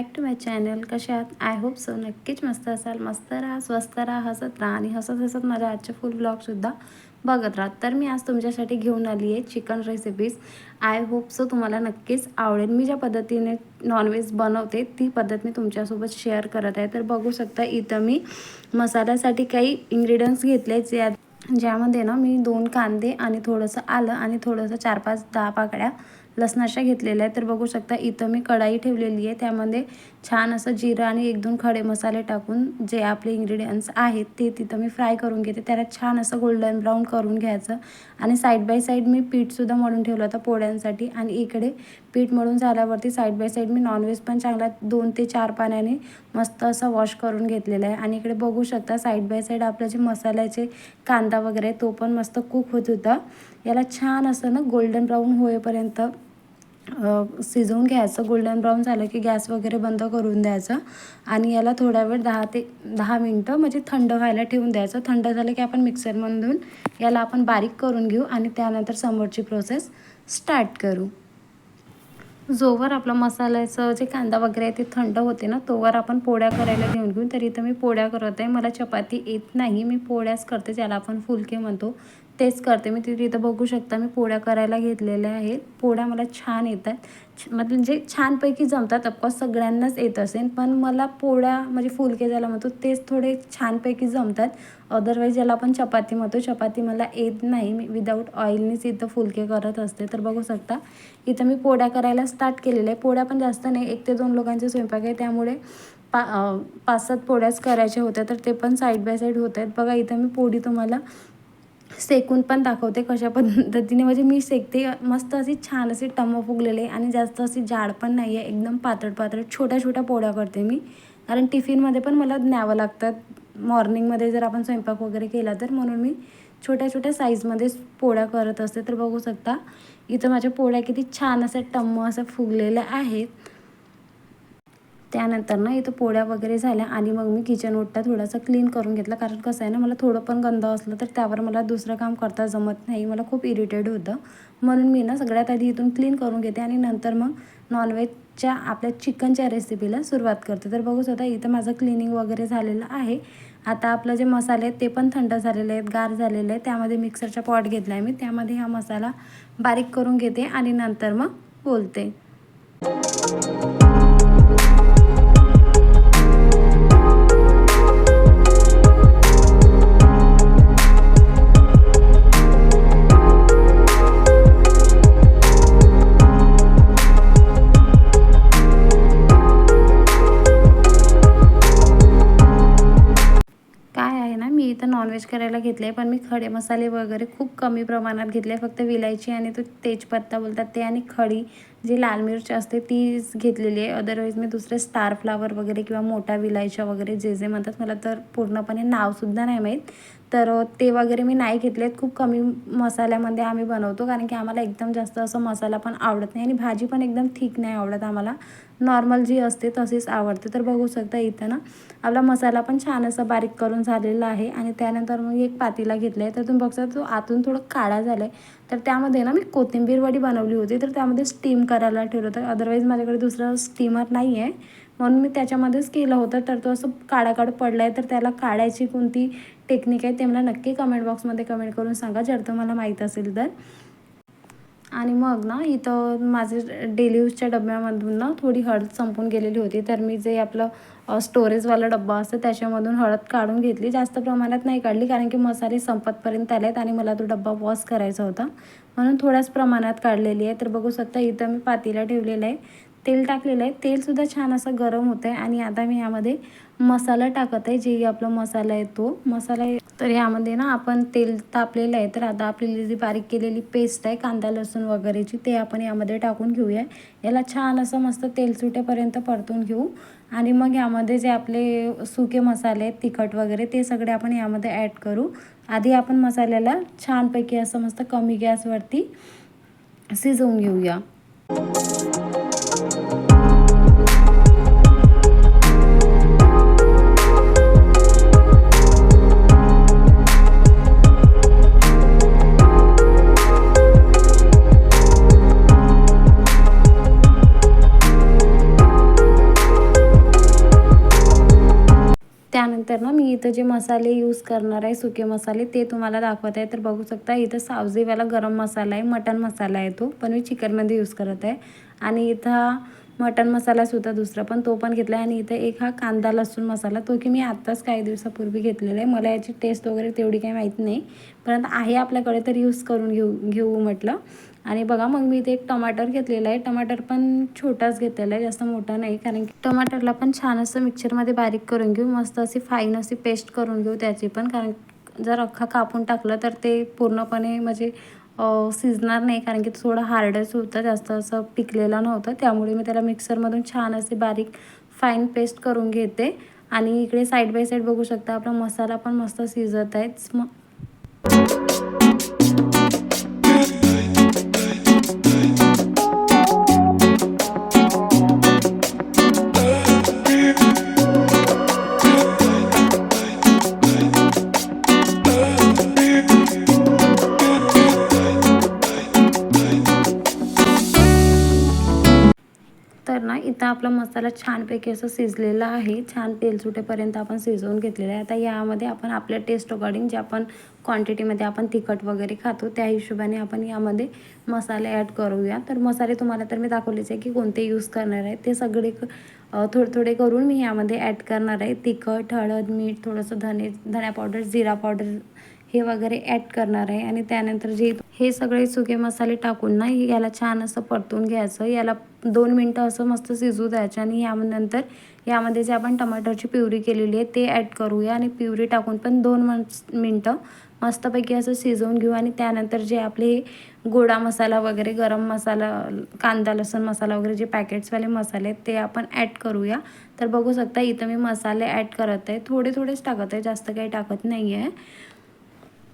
Back to my channel कशा आहात? I hope so नक्कीच मस्त असाल. मस्त राहा स्वस्त राहा हसत राहा आणि हसत हसत माझ्या आजचे फुल ब्लॉगसुद्धा बघत राहा. तर मी आज तुमच्यासाठी घेऊन आली आहे chicken recipes I hope so तुम्हाला नक्कीच आवडेल. मी ज्या पद्धतीने नॉनव्हेज बनवते ती पद्धत मी तुमच्यासोबत शेअर करत आहे. तर बघू शकता इथं मी मसाल्यासाठी काही इन्ग्रेडियंट्स घेतले ज्या ज्यामध्ये ना मी दोन कांदे आणि थोडंसं आलं आणि थोडंसं चार पाच दहा पाकड्या लसणाच्या घेतलेल्या आहेत. तर बघू शकता इथं मी कढाई ठेवलेली आहे. त्यामध्ये छान असं जिरं आणि एक दोन खडे मसाले टाकून जे आपले इंग्रेडियंट्स आहेत ते तिथं मी फ्राय करून घेते. त्याला छान असं गोल्डन ब्राऊन करून घ्यायचं. आणि साईड बाय साईड मी पीठसुद्धा मळून ठेवलं होतं पोळ्यांसाठी. आणि इकडे पीठ मळून झाल्यावरती साईड बाय साईड मी नॉनव्हेज पण चांगला दोन ते चार पाण्याने मस्त असं वॉश करून घेतलेलं आहे. आणि इकडे बघू शकता साईड बाय साईड आपलं जे मसाल्याचे कांदा वगैरे तो पण मस्त कुक होत होता. याला छान असं ना गोल्डन ब्राऊन होईपर्यंत शिजवून घ्यायचं. गोल्डन ब्राऊन झालं की गॅस वगैरे बंद करून द्यायचं. आणि याला थोडा वेळ दहा ते दहा मिनटं म्हणजे थंड व्हायला ठेवून द्यायचं. थंड झालं की आपण मिक्सरमधून याला आपण बारीक करून घेऊ आणि त्यानंतर समोरची प्रोसेस स्टार्ट करू. जोवर आपलं मसाल्याचं जे कांदा वगैरे आहे ते थंड होते ना तोवर आपण पोळ्या करायला घेऊन घेऊन तरी इथं मी पोळ्या करत आहे. मला चपाती येत नाही. मी पोळ्याच करते ज्याला आपण फुलके म्हणतो. तेच करते. मी तिथे इथं बघू शकता मी पोळ्या करायला घेतलेल्या आहेत. पोळ्या मला छान येतात. म्हणजे छानपैकी जमतात अफकोर्स सगळ्यांनाच येत असेल पण मला पोळ्या म्हणजे फुलके ज्याला म्हणतो तेच थोडे छानपैकी जमतात. अदरवाईज ज्याला आपण चपाती म्हणतो. चपाती मला येत नाही. मी विदाऊट ऑइलनीच इथं फुलके करत असते. तर बघू शकता. इथं मी पोळ्या करायला स्टार्ट केलेल्या आहे पोळ्या पण जास्त नाही. एक ते दोन लोकांचे स्वयंपाक आहे. त्यामुळे पा पाच सात पोळ्याच करायच्या होत्या. तर ते पण साईड बाय साईड होत आहेत. बघा इथं मी पोळी तुम्हाला सेकून पण दाखवते कशा पद्धतीने. म्हणजे मी सेकते. मस्त अशी छान अशी टम फुगलेले आणि जास्त अशी जाड पण नाही आहे एकदम पातळ पातळ छोट्या छोट्या पोळ्या करते मी. कारण टिफिनमध्ये पण मला न्यावं लागतात. मॉर्निंगमध्ये जर आपण स्वयंपाक वगैरे केला तर म्हणून मी छोट्या छोट्या साईजमध्येच पोळ्या करत असते. तर बघू शकता इथं माझ्या पोळ्या किती छान अशा टम्म असं फुगलेल्या आहेत. त्यानंतर ना इथं पोळ्या वगैरे झाल्या आणि मग मी किचन ओट्टा थोडासा क्लीन करून घेतला. कारण कसं आहे ना मला थोडं पण गंध असलं तर त्यावर मला दुसरं काम करता जमत नाही. मला खूप इरिटेड होतं. म्हणून मी ना सगळ्यात आधी इथून क्लीन करून घेते आणि नंतर मग नॉनव्हेजच्या आपल्या चिकनच्या रेसिपीला सुरुवात करते. तर बघू शकता इथं माझं क्लिनिंग वगैरे झालेलं आहे. आता आपलं जे मसाले आहेत ते पण थंड झालेले आहेत गार झालेले आहेत त्यामध्ये मिक्सरचा पॉट घेतला आहे मी. त्यामध्ये हा मसाला बारीक करून घेते आणि नंतर मग बोलते. नॉनव्हेज करायला घेतले आहे पण मी खडे मसाले वगैरे खूप कमी प्रमाणात घेतले फक्त विलायची आणि तो तेजपत्ता बोलतात ते आणि खडी जी लाल मिरची असते तीच घेतलेली आहे. अदरवाईज मी दुसरे स्टार फ्लावर वगैरे किंवा मोठा विलायच्या वगैरे जे जे म्हणतात मला तर पूर्णपणे नावसुद्धा नाही माहीत. तर ते वगैरे मी नाही घेतले आहेत. खूप कमी मसाल्यामध्ये आम्ही बनवतो कारण की आम्हाला एकदम जास्त असं मसाला पण आवडत नाही आणि भाजी पण एकदम ठीक नाही आवडत आम्हाला. नॉर्मल जी असते तशीच आवडते. तर बघू शकता इथं ना आपला मसाला पण छान असं बारीक करून झालेला आहे आणि त्यानंतर मग एक पातीला घेतलं आहे तर तुम्ही बघता तो आतून थोडं काळा झाला आहे तर त्यामध्ये ना मी कोथिंबीर वडी बनवली होती. तर त्यामध्ये स्टीम करायला ठेवलं होतं. अदरवाईज माझ्याकडे दुसरं स्टीमर नाही आहे म्हणून मी त्याच्यामध्येच केलं होतं. तर तो असं काळाकाड पडला आहे तर त्याला काढायची कोणती टेक्निक आहे ते मला नक्की कमेंट बॉक्समध्ये कमेंट करून सांगा जर तुम्हाला माहीत असेल तर. आणि मग ना इथं माझे डेली यूजच्या डब्यामधून ना थोडी हळद संपून गेलेली होती. तर मी जे आपलं स्टोरेजवाला डब्बा असतं त्याच्यामधून हळद काढून घेतली. जास्त प्रमाणात नाही काढली कारण की मसाले संपतपर्यंत आले आहेत आणि मला तो डब्बा वॉश करायचा होता. म्हणून थोड्याच प्रमाणात काढलेली आहे. तर बघू शकता इथं मी पातीला ठेवलेलं आहे. तेल टाकलेलं आहे. तेलसुद्धा छान असं गरम होतं आहे आणि आता मी यामध्ये मसाला टाकत आहे. जे आपला मसाला आहे तो. मसाला तर यामध्ये ना आपण तेल तापलेलं आहे. तर आता आपली जी बारीक केलेली पेस्ट आहे कांदा लसूण वगैरेची ते आपण यामध्ये टाकून घेऊया. याला छान असं मस्त तेल सुटेपर्यंत परतून घेऊ. आणि मग यामध्ये जे आपले सुके मसाले आहेत तिखट वगैरे ते सगळे आपण यामध्ये ॲड करू. आधी आपण मसाल्याला छानपैकी असं मस्त कमी गॅसवरती शिजवून घेऊया. इथं जे मसाले यूज करणार आहे सुके मसाले ते तुम्हाला दाखवत आहे. तर बघू शकता इथं सावजीवाला गरम मसाला आहे मटन मसाला आहे तो. पण मी चिकनमध्ये यूज करत आहे. आणि इथं हा मटन मसालासुद्धा दुसरा पण तो पण घेतला आहे आणि इथं एक हा कांदा लसूण मसाला तो की मी आत्ताच काही दिवसापूर्वी घेतलेला आहे. मला याची टेस्ट वगैरे तेवढी काही माहीत नाही. परंतु आहे आपल्याकडे तर यूज करून घेऊ घेऊ म्हटलं. आणि बघा मग मी इथे एक टमाटर घेतलेला आहे. टमाटर पण छोटाच घेतलेला आहे जास्त मोठा नाही. कारण की टमाटरला पण छान असं मिक्सरमध्ये बारीक करून घेऊ. मस्त अशी फाईन अशी पेस्ट करून घेऊ त्याची पण. कारण जर अख्खा कापून टाकलं तर ते पूर्णपणे म्हणजे शिजणार नाही. कारण की थोडं हार्डच होतं. जास्त असं पिकलेलं नव्हतं. त्यामुळे मी त्याला मिक्सरमधून छान असे बारीक फाईन पेस्ट करून घेते. आणि इकडे साईड बाय साईड बघू शकता. आपला मसाला पण मस्त शिजत आहेच मग इथं आपला मसाला छानपैकी असं शिजलेला आहे. छान तेल सुटेपर्यंत आपण शिजवून घेतलेलं आहे. आता यामध्ये आपण आपल्या टेस्ट अकॉर्डिंग जे आपण क्वांटिटीमध्ये आपण तिखट वगैरे खातो त्या हिशोबाने आपण यामध्ये मसाले ॲड करूया. तर मसाले तुम्हाला तर मी दाखवलेच आहे की कोणते यूज करणार आहे. ते सगळे थोडे थोडे करून मी यामध्ये ॲड करणार आहे. तिखट हळद मीठ थोडंसं धने धण्या पावडर जिरा पावडर हे वगैरे ॲड करणार आहे. आणि त्यानंतर जे हे सगळे सुके मसाले टाकून ना याला छान असं परतून घ्यायचं. याला दोन मिनटं असं मस्त शिजू द्यायचं. आणि यानंतर यामध्ये जे आपण टमाटरची प्युरी केलेली आहे ते ॲड करूया. आणि प्युरी टाकून पण दोन मिनटं मस्तपैकी असं शिजवून घेऊ. आणि त्यानंतर जे आपले गोडा मसाला वगैरे गरम मसाला कांदा लसूण मसाला वगैरे जे पॅकेट्सवाले मसाले आहेत ते आपण ॲड करूया. तर बघू शकता इथं मी मसाले ॲड करत आहे. थोडे थोडेच टाकत आहे. जास्त काही टाकत नाही आहे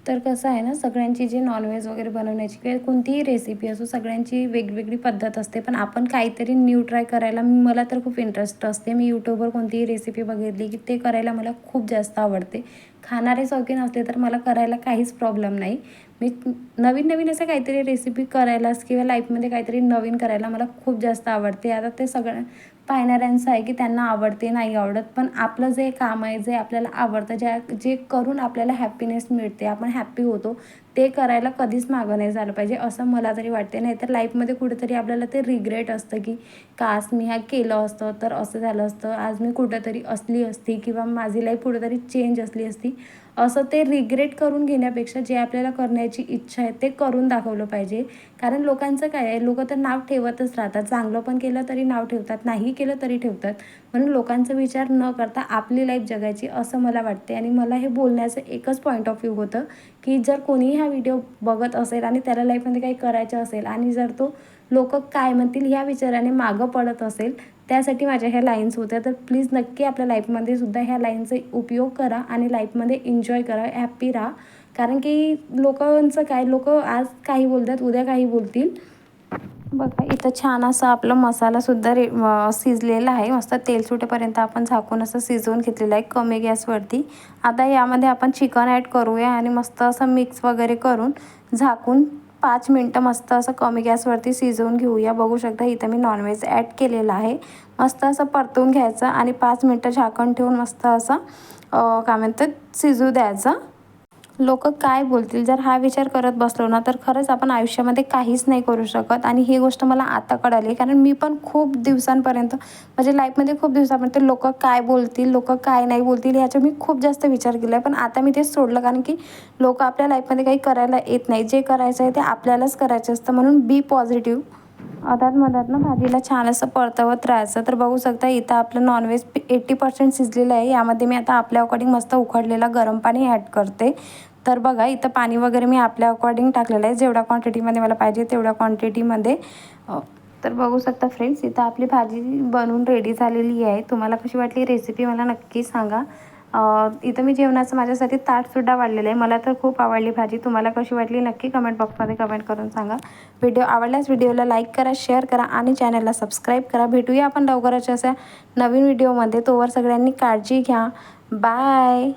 तर कसं आहे ना सगळ्यांची जे नॉनव्हेज वगैरे बनवण्याची किंवा कोणतीही रेसिपी असो सगळ्यांची वेगवेगळी पद्धत असते. पण आपण काहीतरी न्यू ट्राय करायला मला तर खूप इंटरेस्ट असते. मी यूट्यूबवर कोणतीही रेसिपी बघितली की ते करायला मला खूप जास्त आवडते. खाणारे शौकीन असले तर मला करायला काहीच प्रॉब्लेम नाही. मी नवीन नवीन असं काहीतरी रेसिपी करायलाच किंवा लाईफमध्ये काहीतरी नवीन करायला मला खूप जास्त आवडते. आता ते सगळं पाहणाऱ्यांचं आहे की त्यांना आवडते नाही आवडत. पण आपलं जे काम आहे जे आपल्याला आवडतं ज्या जे करून आपल्याला हॅपीनेस मिळते आपण हॅप्पी होतो ते करायला कधीच मागं नाही झालं पाहिजे असं मला तरी वाटते नाही तर लाईफमध्ये कुठेतरी आपल्याला ते रिग्रेट असतं की कास मी ह्या केलं असतं तर असं झालं असतं. आज मी कुठंतरी असली असती किंवा माझी लाईफ कुठेतरी चेंज असली असती असं ते रिग्रेट करून घेण्यापेक्षा जे आपल्याला करण्याची इच्छा आहे ते करून दाखवलं पाहिजे. कारण लोकांचं काय आहे लोकं तर नाव ठेवतच राहतात. चांगलं पण केलं तरी नाव ठेवतात नाही केलं तरी ठेवतात. म्हणून लोकांचा विचार न करता आपली लाईफ जगायची असं मला वाटते आणि मला हे बोलण्याचं एकच पॉईंट ऑफ व्ह्यू होतं की जर कोणीही हा व्हिडिओ बघत असेल आणि त्याला लाईफमध्ये काही करायचं असेल आणि जर तो लोक काय म्हणतील ह्या विचाराने मागं पडत असेल त्यासाठी माझ्या ह्या लाईन्स होत्या. तर प्लीज नक्की आपल्या लाईफमध्ये सुद्धा ह्या लाईनचा उपयोग करा आणि लाईफमध्ये एन्जॉय करा हॅप्पी राहा. कारण की लोकांचं काय लोक आज काही बोलतात उद्या काही बोलतील. बघा इथं छान असं आपलं मसालासुद्धा रे शिजलेला आहे. मस्त तेल सुटेपर्यंत आपण झाकून असं शिजवून घेतलेलं आहे कमी गॅसवरती. आता यामध्ये आपण चिकन ॲड करूया आणि मस्त असं मिक्स वगैरे करून झाकून पाच मिनटं मस्त असं कमी गॅसवरती शिजवून घेऊया. बघू शकता इथं मी नॉनव्हेज ॲड केलेलं आहे. मस्त असं परतून घ्यायचं आणि पाच मिनटं झाकण ठेवून मस्त असं काय म्हणतात शिजू द्यायचं. लोक काय बोलतील? जर हा विचार करत बसलो ना तर खरंच आपण आयुष्यामध्ये काहीच नाही करू शकत. आणि ही गोष्ट मला आता कळाली. कारण मी पण खूप दिवसांपर्यंत म्हणजे लाईफमध्ये खूप दिवसापर्यंत लोक काय बोलतील लोक काय नाही बोलतील ह्याचा मी खूप जास्त विचार केला आहे पण आता मी तेच सोडलं कारण की लोक आपल्या लाईफमध्ये काही करायला येत नाही. जे करायचं आहे ते आपल्यालाच करायचं असतं. म्हणून बी पॉझिटिव्ह अदात मधात ना भाजीला छान असं परतवत राहायचं तर बघू शकता इथं आपलं नॉनव्हेज एट्टी पर्सेंट शिजलेलं आहे. यामध्ये मी आता आपल्या अकॉर्डिंग मस्त उकडलेला गरम पाणी ॲड करते. तर बघा इथं पाणी वगैरे मी आपल्या अकॉर्डिंग टाकलेलं आहे. जेवढ्या क्वांटिटीमध्ये मला पाहिजे तेवढ्या क्वांटिटीमध्ये तर बघू शकता फ्रेंड्स इथं आपली भाजी बनवून रेडी झालेली आहे. तुम्हाला कशी वाटली रेसिपी मला नक्की सांगा. इथं मी जेवणाचं माझ्यासाठी ताटसुद्धा वाढलेलं आहे. मला तर खूप आवडली भाजी. तुम्हाला कशी वाटली नक्की कमेंट बॉक्समध्ये कमेंट करून सांगा. व्हिडिओ आवडल्यास व्हिडिओला लाईक करा शेअर करा आणि चॅनलला सबस्क्राईब करा. भेटूया आपण लवकरच अशा नवीन व्हिडिओमध्ये तोवर सगळ्यांनी काळजी घ्या. बाय